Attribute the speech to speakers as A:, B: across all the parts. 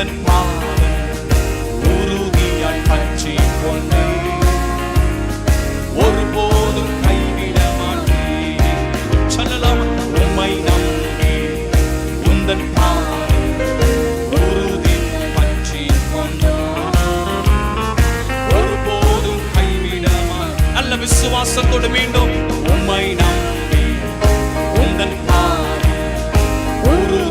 A: எந்தன் பாவன் உருகியால் பற்றி கொண்டே. ஒருபோதும் கைவிட மாட்டேன். சொல்லலாம் உண்மை நம்பி உந்தன் பாவன் உறுதி பற்றி ஒருபோதும் கைவிட மாட்டேன். நல்ல விசுவாசத்தோடு மீண்டும் உண்மை நம்பி உந்தன் பாவன் உறுதி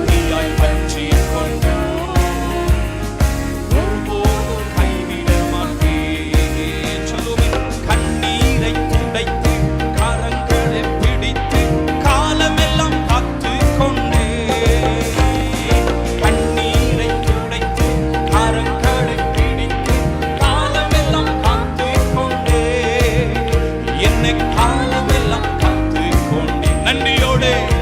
A: Holy.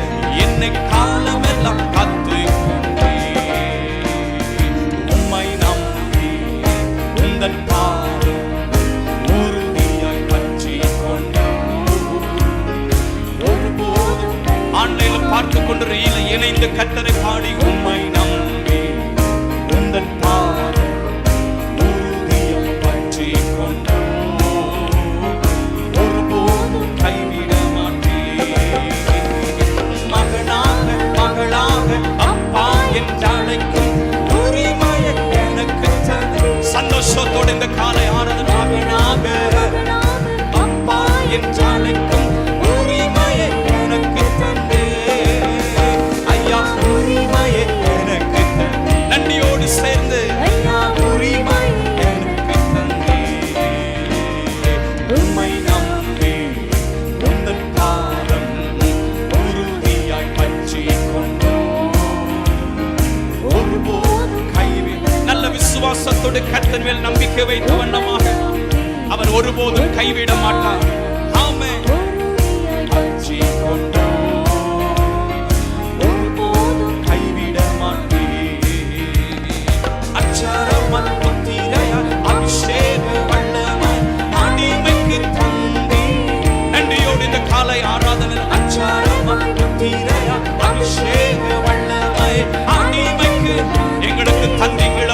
A: கொண்டு கத்தன் மேல் நம்பிக்கை வைத்த வண்ணமாக அவர் ஒருபோதும் கைவிட மாட்டார் ஆமே அச்சி கொண்டோ ஒருபோதும் கைவிட காலை ஆராதனை அச்சரமன் புத்திரைய அபிஷேக வண்ணமாய் அடிமைக்கு எங்களுக்கு தந்திகள்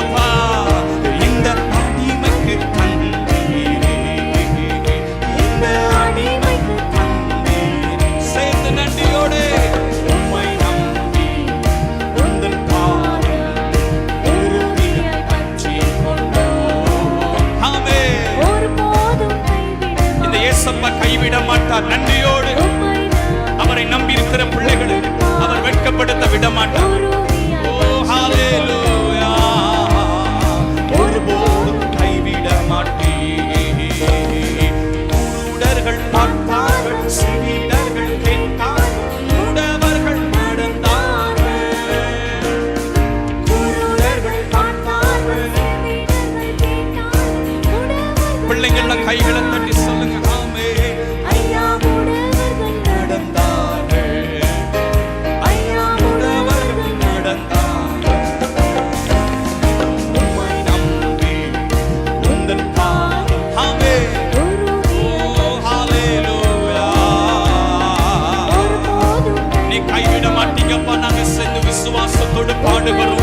A: te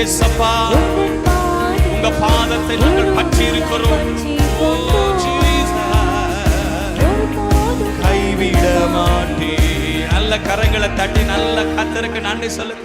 A: எஸ்அப்பா உங்க பாதத்தை நாங்கள் பற்றி இருக்கிறோம் கைவிட மாட்டே நல்ல கரங்களை தட்டி நல்ல கத்தருக்கு நன்றி சொல்லுங்க